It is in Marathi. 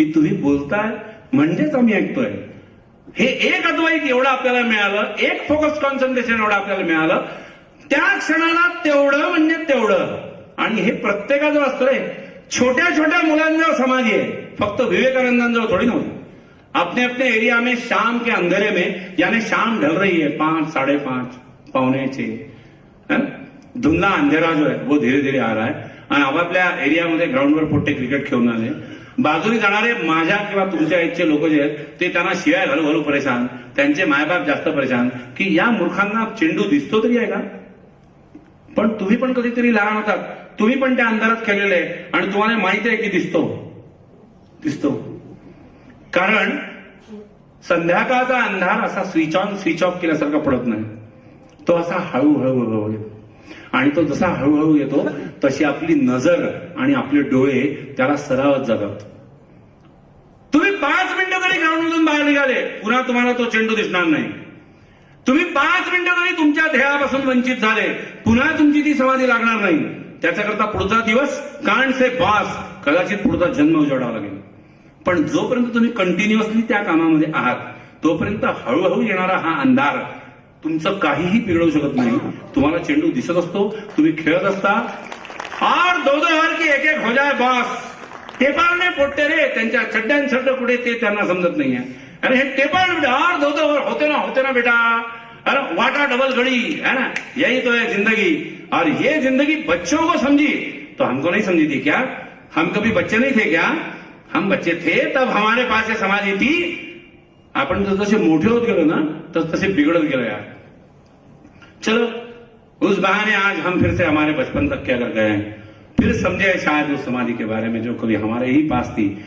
की तुम्ही बोलताय म्हणजेच आम्ही ऐकतोय. हे एक अद्वैत एवढं आपल्याला मिळालं एक फोकस कॉन्सन्ट्रेशन एवढं आपल्याला मिळालं. त्या क्षणाला तेवढं म्हणजे तेवढं. आणि हे प्रत्येकाचं असतंय छोट्या छोट्या मुलांजवळ समाधी आहे. फक्त विवेकानंदांजवळ थोडी नव्हती. अपने अपने एरिया में शाम के अंधेरे में यानी शाम ढल रही है पांच साढ़े पांच पौने छह धुंधला अंधेरा जो है वो धीरे धीरे आ रहा है। आणि आपापल्या एरियामध्ये ग्राउंडवर पोट्टे क्रिकेट खेळून आले. बाजूने जाणारे माझ्या किंवा तुमच्या एजचे लोक जे आहेत ते त्यांना शिवाय घालू घालू परेशान त्यांचे मायबाप जास्त परेशान की या मूर्खांना चेंडू दिसतो तरी आहे का? पण तुम्ही पण कधीतरी लहान होतात. तुम्ही पण त्या अंधारात खेळलेले आहे आणि तुम्हाला माहिती आहे की दिसतो. दिसतो. कारण संध्याकाळचा अंधार असा स्विच ऑन स्विच ऑफ केल्यासारखा पडत नाही. तो असा हळूहळू हळूहळू येतो आणि तो जसा हळूहळू येतो तशी आपली नजर आणि आपले डोळे त्याला सरावत जातात तुम्ही पाच मिनिटं जरी ग्राउंडमधून बाहेर निघाले पुन्हा तुम्हाला तो चेंडू दिसणार नाही. तुम्ही पाच मिनिटं जरी तुमच्या ध्येयापासून वंचित झाले पुन्हा तुमची ती समाधी लागणार नाही. त्याच्याकरता पुढचा दिवस कान से बास कदाचित पुढचा जन्म उजाडावा लागेल. पण जोपर्यंत तुम्ही कंटिन्युअसली त्या कामामध्ये आहात तोपर्यंत हळूहळू येणारा हा अंधार तुमचं काहीही बिघडवू शकत नाही. तुम्हाला चेंडू दिसत असतो. तुम्ही खेळत असता. और दो दो हर की एक एक हो जाए बॉस टेपाळने पोटते रे. त्यांच्या चड्ड्यान छड्ड कुठे ते त्यांना समजत नाहीये. अरे हे टेपाळ बेटा और दो दो ओव्हर होते ना होते ना बेटा. अरे वाटा डबल घड़ी, है ना? यही तो है ज़िंदगी. और ये ज़िंदगी बच्चों को समझी. तो हमको नहीं समझी थी क्या? हम कभी बच्चे नहीं थे क्या? हम बच्चे थे, तब हमारे पास ये समाधि थी। आपण जसे मोठे होत गेलो ना तस तसे बिगड़त गेलो यार. चलो, उस बहाने आज हम फिर से हमारे बचपन तक क्या कर गए हैं? फिर समझे शायद उस समाधि के बारे में जो कभी हमारे ही पास थी।